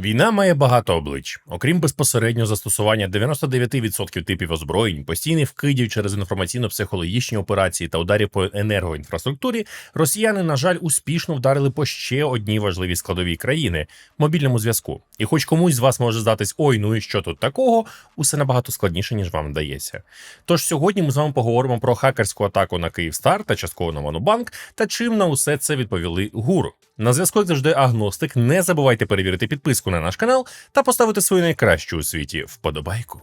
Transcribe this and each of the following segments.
Війна має багато облич. Окрім безпосереднього застосування 99% типів озброєнь, постійних вкидів через інформаційно-психологічні операції та ударів по енергоінфраструктурі, росіяни, на жаль, успішно вдарили по ще одній важливій складовій країни мобільному зв'язку. І хоч комусь з вас може здатись, ой, ну і що тут такого, усе набагато складніше, ніж вам вдається. Тож сьогодні ми з вами поговоримо про хакерську атаку на Київстар та частково на Монобанк та чим на усе це відповіли гуру. На зв'язку завжди агностик. Не забувайте перевірити підписку на наш канал та поставити свою найкращу у світі вподобайку.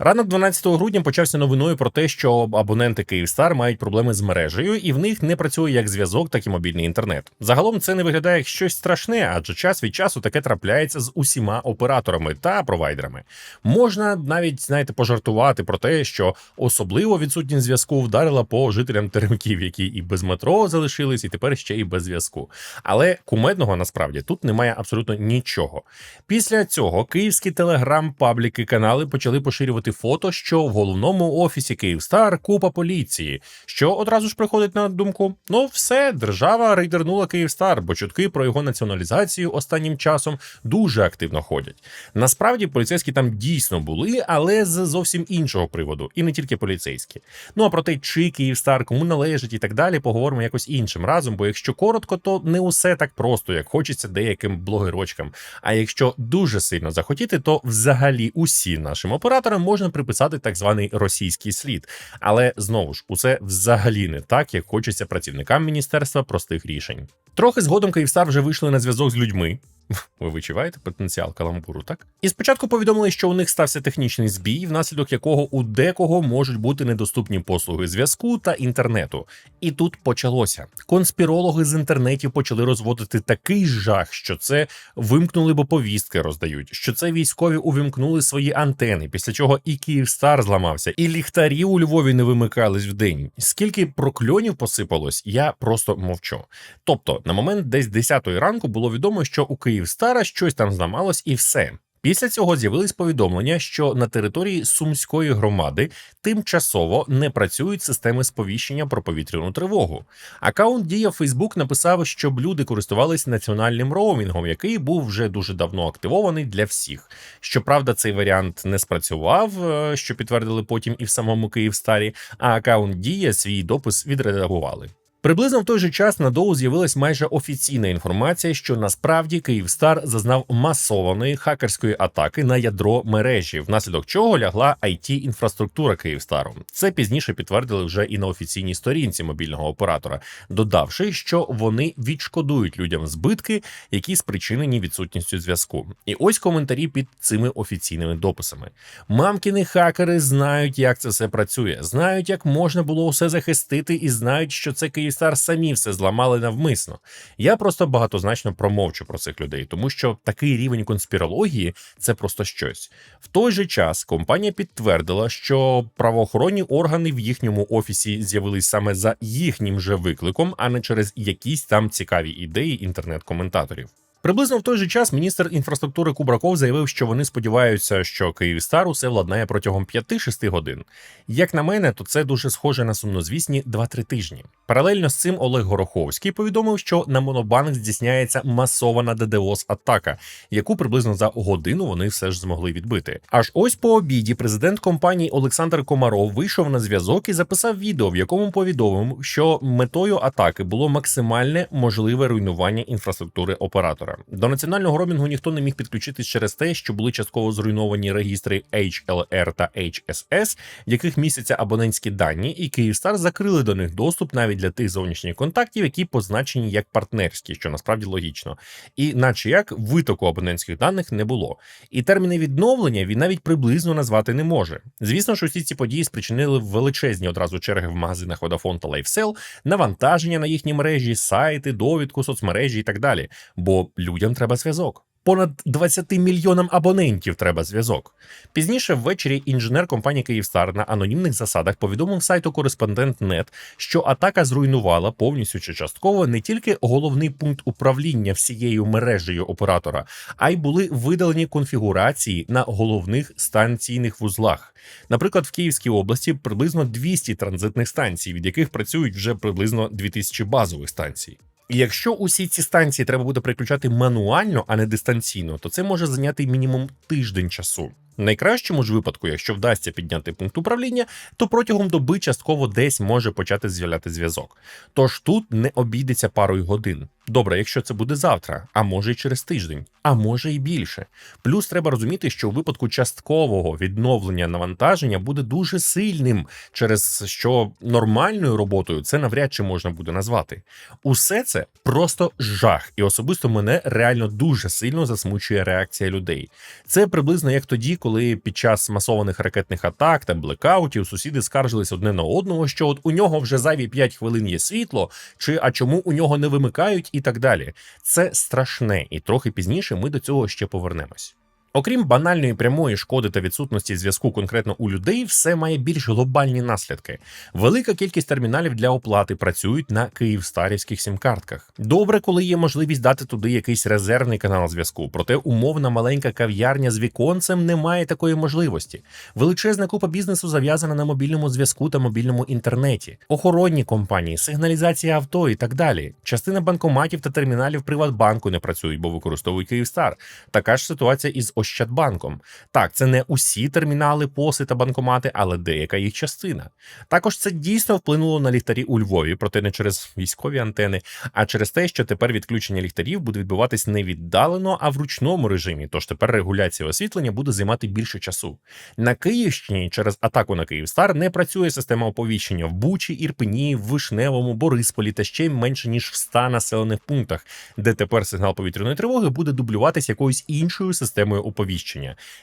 Ранок 12 грудня почався новиною про те, що абоненти Київстар мають проблеми з мережею, і в них не працює як зв'язок, так і мобільний інтернет. Загалом це не виглядає як щось страшне, адже час від часу таке трапляється з усіма операторами та провайдерами. Можна навіть знаєте пожартувати про те, що особливо відсутність зв'язку вдарила по жителям теремків, які і без метро залишились, і тепер ще і без зв'язку. Але кумедного насправді тут немає абсолютно нічого. Після цього київські телеграм-пабліки канали почали поширювати фото, що в головному офісі Київстар купа поліції, що одразу ж приходить на думку: ну все, держава рейдернула Київстар, бо чутки про його націоналізацію останнім часом дуже активно ходять. Насправді поліцейські там дійсно були, але з зовсім іншого приводу, і не тільки поліцейські. Ну а про те, чи Київстар, кому належить і так далі, поговоримо якось іншим разом. Бо якщо коротко, то не усе так просто, як хочеться деяким блогерочкам. А якщо дуже сильно захотіти, то взагалі усім нашим операторам можна приписати так званий російський слід. Але знову ж усе взагалі не так, як хочеться працівникам міністерства простих рішень. Трохи згодом Київстар вже вийшли на зв'язок з людьми. Ви відчуваєте потенціал каламбуру, так? І спочатку повідомили, що у них стався технічний збій, внаслідок якого у декого можуть бути недоступні послуги зв'язку та інтернету. І тут почалося. Конспірологи з інтернетів почали розводити такий жах, що це вимкнули, бо повістки роздають, що це військові увімкнули свої антени, після чого і Київстар зламався, і ліхтарі у Львові не вимикались в день. Скільки прокльонів посипалось, я просто мовчу. Тобто, на момент десь 10 ранку було відомо, що у Київстара щось там зламалось, і все. Після цього з'явились повідомлення, що на території Сумської громади тимчасово не працюють системи сповіщення про повітряну тривогу. Акаунт Дія Фейсбук написав, щоб люди користувались національним роумінгом, який був вже дуже давно активований для всіх. Щоправда, цей варіант не спрацював, е, що підтвердили потім і в самому Київстарі. А акаунт Дія свій допис відредагували. Приблизно в той же час на доу з'явилась майже офіційна інформація, що насправді Київстар зазнав масованої хакерської атаки на ядро мережі, внаслідок чого лягла it інфраструктура Київстару. Це пізніше підтвердили вже і на офіційній сторінці мобільного оператора, додавши, що вони відшкодують людям збитки, які спричинені відсутністю зв'язку. І ось коментарі під цими офіційними дописами. Мамкіни хакери знають, як це все працює, знають, як можна було все захистити, і знають, що це Київстар самі все зламали навмисно. Я просто багатозначно промовчу про цих людей, тому що такий рівень конспірології це просто щось. В той же час компанія підтвердила, що правоохоронні органи в їхньому офісі з'явились саме за їхнім же викликом, а не через якісь там цікаві ідеї інтернет-коментаторів. Приблизно в той же час міністр інфраструктури Кубраков заявив, що вони сподіваються, що Київстар усе владнає протягом 5-6 годин. Як на мене, то це дуже схоже на сумнозвісні 2-3 тижні. Паралельно з цим Олег Гороховський повідомив, що на Монобанк здійсняється масована ddos атака, яку приблизно за годину вони все ж змогли відбити. Аж ось по обіді президент компанії Олександр Комаров вийшов на зв'язок і записав відео, в якому повідомив, що метою атаки було максимальне можливе руйнування інфраструктури оператора. До національного ромінгу ніхто не міг підключитись через те, що були частково зруйновані регістри HLR та HSS, в яких містяться абонентські дані, і Київстар закрили до них доступ навіть для тих зовнішніх контактів, які позначені як партнерські, що насправді логічно, і, наче як витоку абонентських даних не було. І терміни відновлення він навіть приблизно назвати не може. Звісно, що всі ці події спричинили величезні одразу черги в магазинах Vodafone та LifeSell, навантаження на їхні мережі, сайти, довідку, соцмережі і так далі. Бо людям треба зв'язок. Понад 20 мільйонам абонентів треба зв'язок. Пізніше ввечері інженер компанії Київстар на анонімних засадах повідомив сайту Кореспондент.нет, що атака зруйнувала повністю чи частково не тільки головний пункт управління всією мережею оператора, а й були видалені конфігурації на головних станційних вузлах. Наприклад, в Київській області приблизно 200 транзитних станцій, від яких працюють вже приблизно 2000 базових станцій. Якщо усі ці станції треба буде переключати мануально, а не дистанційно, то це може зайняти мінімум тиждень часу. В найкращому ж випадку, якщо вдасться підняти пункт управління, то протягом доби частково десь може почати з'являти зв'язок. Тож тут не обійдеться парою годин. Добре, якщо це буде завтра, а може й через тиждень, а може й більше. Плюс треба розуміти, що у випадку часткового відновлення навантаження буде дуже сильним, через що нормальною роботою це навряд чи можна буде назвати. Усе це просто жах, і особисто мене реально дуже сильно засмучує реакція людей. Це приблизно як тоді, коли під час масованих ракетних атак та блекаутів сусіди скаржились одне на одного, що от у нього вже зайві 5 хвилин є світло, чи а чому у нього не вимикають, і так далі. Це страшне, і трохи пізніше ми до цього ще повернемось. Окрім банальної прямої шкоди та відсутності зв'язку конкретно у людей, все має більш глобальні наслідки. Велика кількість терміналів для оплати працюють на київстарівських сім-картках. Добре, коли є можливість дати туди якийсь резервний канал зв'язку, проте умовна маленька кав'ярня з віконцем не має такої можливості. Величезна купа бізнесу зав'язана на мобільному зв'язку та мобільному інтернеті, охоронні компанії, сигналізація авто і так далі. Частина банкоматів та терміналів Приватбанку не працюють, бо використовують Київстар. Така ж ситуація із Ощадбанком. Так, це не усі термінали, поси та банкомати, але деяка їх частина. Також це дійсно вплинуло на ліхтарі у Львові, проте не через військові антени, а через те, що тепер відключення ліхтарів буде відбуватись не віддалено, а в ручному режимі. Тож тепер регуляція освітлення буде займати більше часу. На Київщині через атаку на Київстар не працює система оповіщення в Бучі, Ірпені, Вишневому, Борисполі та ще менше ніж в 100 населених пунктах, де тепер сигнал повітряної тривоги буде дублюватись якоюсь іншою системою оповіщення.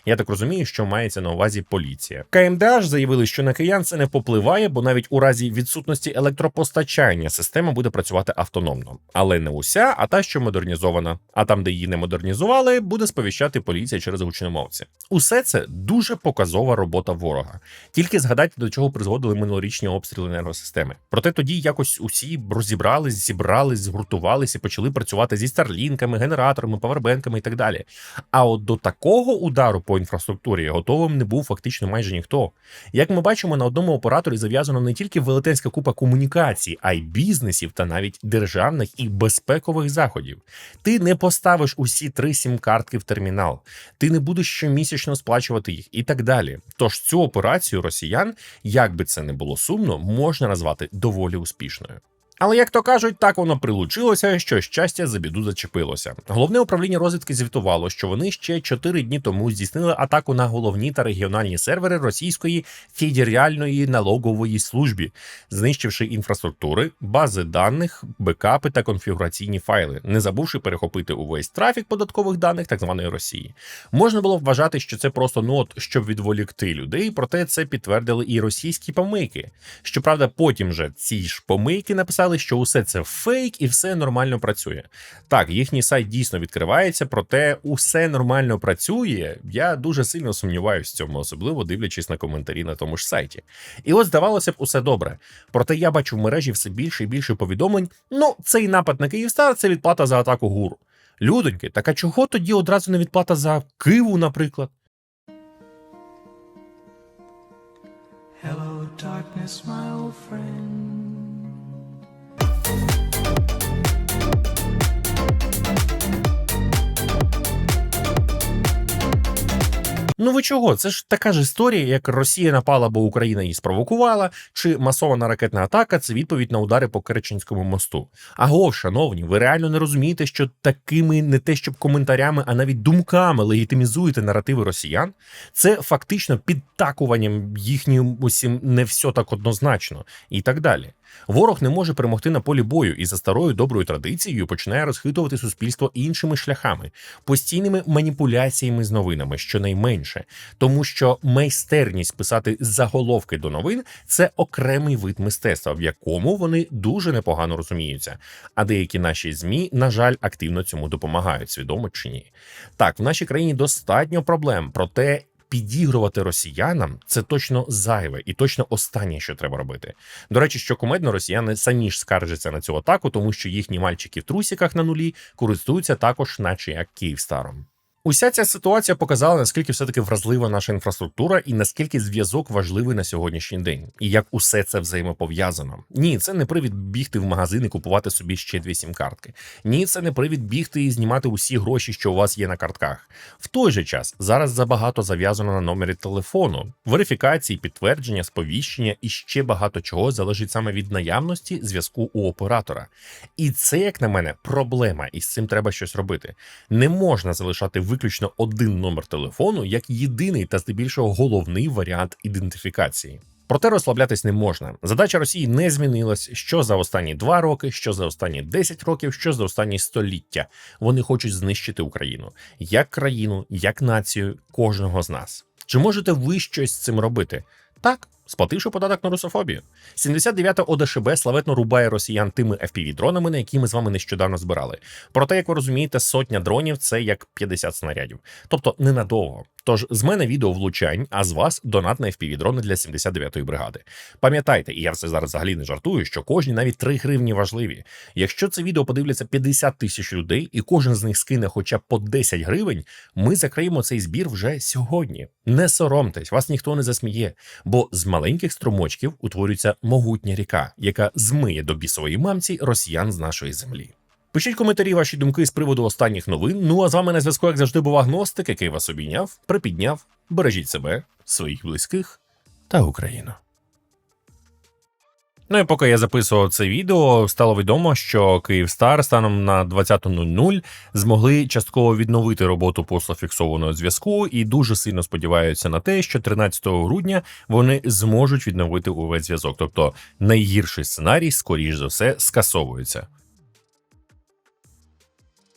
Я так розумію, що мається на увазі поліція. КМДА ж заявили, що на киян це не попливає, бо навіть у разі відсутності електропостачання система буде працювати автономно, але не уся, а та, що модернізована. А там, де її не модернізували, буде сповіщати поліція через гучномовці. Усе це дуже показова робота ворога. Тільки згадайте, до чого призводили минулорічні обстріли енергосистеми. Проте тоді якось усі розібрались, зібрались, згуртувались і почали працювати зі старлінками, генераторами, павербенками і так далі. А от до такого удару по інфраструктурі готовим не був фактично майже ніхто. Як ми бачимо, на одному операторі зав'язано не тільки велетенська купа комунікацій, а й бізнесів та навіть державних і безпекових заходів. Ти не поставиш усі три сім-картки в термінал, ти не будеш щомісячно сплачувати їх і так далі. Тож цю операцію росіян, як би це не було сумно, можна назвати доволі успішною. Але як то кажуть, так воно прилучилося, що щастя за біду зачепилося. Головне управління розвідки звітувало, що вони ще чотири дні тому здійснили атаку на головні та регіональні сервери російської федеральної налогової служби, знищивши інфраструктури, бази даних, бекапи та конфігураційні файли, не забувши перехопити увесь трафік податкових даних так званої Росії. Можна було вважати, що це просто ну от, щоб відволікти людей, проте це підтвердили і російські помийки. Щоправда, потім же ці ж помийки написали, що усе це фейк і все нормально працює. Так, їхній сайт дійсно відкривається, проте усе нормально працює. Я дуже сильно сумніваюся в цьому, особливо дивлячись на коментарі на тому ж сайті. І от здавалося б, усе добре. Проте я бачу в мережі все більше і більше повідомлень. Ну, цей напад на Київстар це відплата за атаку ГУР. Людоньки, так а чого тоді одразу не відплата за Киву, наприклад? Hello, darkness, my old friend. Ну ви чого? Це ж така ж історія, як Росія напала, бо Україна її спровокувала, чи масована ракетна атака це відповідь на удари по Керченському мосту. Аго, шановні, ви реально не розумієте, що такими не те, щоб коментарями, а навіть думками легітимізуєте наративи росіян? Це фактично підтакуванням їхнім усім не все так однозначно і так далі. Ворог не може перемогти на полі бою і за старою доброю традицією починає розхитувати суспільство іншими шляхами, постійними маніпуляціями з новинами, щонайменше, тому що майстерність писати заголовки до новин це окремий вид мистецтва, в якому вони дуже непогано розуміються. А деякі наші змі, на жаль, активно цьому допомагають, свідомо чи ні. Так, в нашій країні достатньо проблем, проте підігрувати росіянам це точно зайве і точно останнє, що треба робити. До речі, що кумедно, росіяни самі ж скаржаться на цю атаку, тому що їхні мальчики в трусіках на нулі користуються також, наче як Київстаром. Уся ця ситуація показала, наскільки все-таки вразлива наша інфраструктура і наскільки зв'язок важливий на сьогоднішній день, і як усе це взаємопов'язано. Ні, це не привід бігти в магазин і купувати собі ще дві сім-картки. Ні, це не привід бігти і знімати усі гроші, що у вас є на картках. В той же час зараз забагато зав'язано на номері телефону, верифікації, підтвердження, сповіщення і ще багато чого залежить саме від наявності зв'язку у оператора. І це, як на мене, проблема, і з цим треба щось робити. Не можна залишати виключно один номер телефону як єдиний та здебільшого головний варіант ідентифікації. Проте розслаблятись не можна. Задача Росії не змінилась що за останні два роки, що за останні 10 років, що за останні століття. Вони хочуть знищити Україну як країну, як націю кожного з нас. Чи можете ви щось з цим робити? Так, сплативши податок на русофобію. 79-та ОДШБ славетно рубає росіян тими FPV-дронами, на які ми з вами нещодавно збирали. Проте, як ви розумієте, сотня дронів це як 50 снарядів, тобто ненадовго. Тож з мене відео влучань, а з вас донат на FPV-дрони для 79-ї бригади. Пам'ятайте, і я це зараз взагалі не жартую, що кожні навіть 3 гривні важливі. Якщо це відео подивляться 50 тисяч людей, і кожен з них скине хоча б по 10 гривень, ми закриємо цей збір вже сьогодні. Не соромтесь, вас ніхто не засміє, бо з маленьких струмочків утворюється могутня ріка, яка змиє до бісової мамці росіян з нашої землі. Пишіть коментарі ваші думки з приводу останніх новин. Ну а з вами на зв'язку, як завжди, був агностик, який вас обійняв, припідняв. Бережіть себе, своїх близьких та Україну. Ну і поки я записував це відео, стало відомо, що Київстар станом на 20.00 змогли частково відновити роботу послу фіксованого зв'язку і дуже сильно сподіваються на те, що 13 грудня вони зможуть відновити увесь зв'язок. Тобто найгірший сценарій, скоріш за все, скасовується.